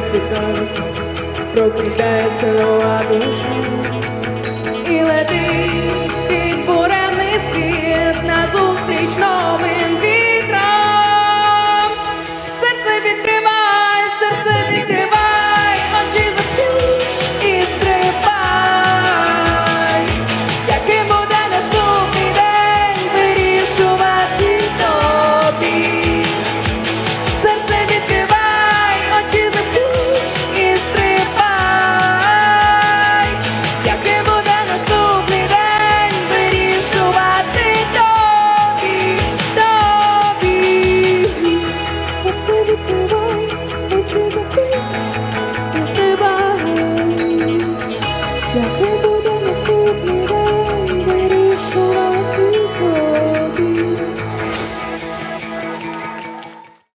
світанку, прокидається нова душа.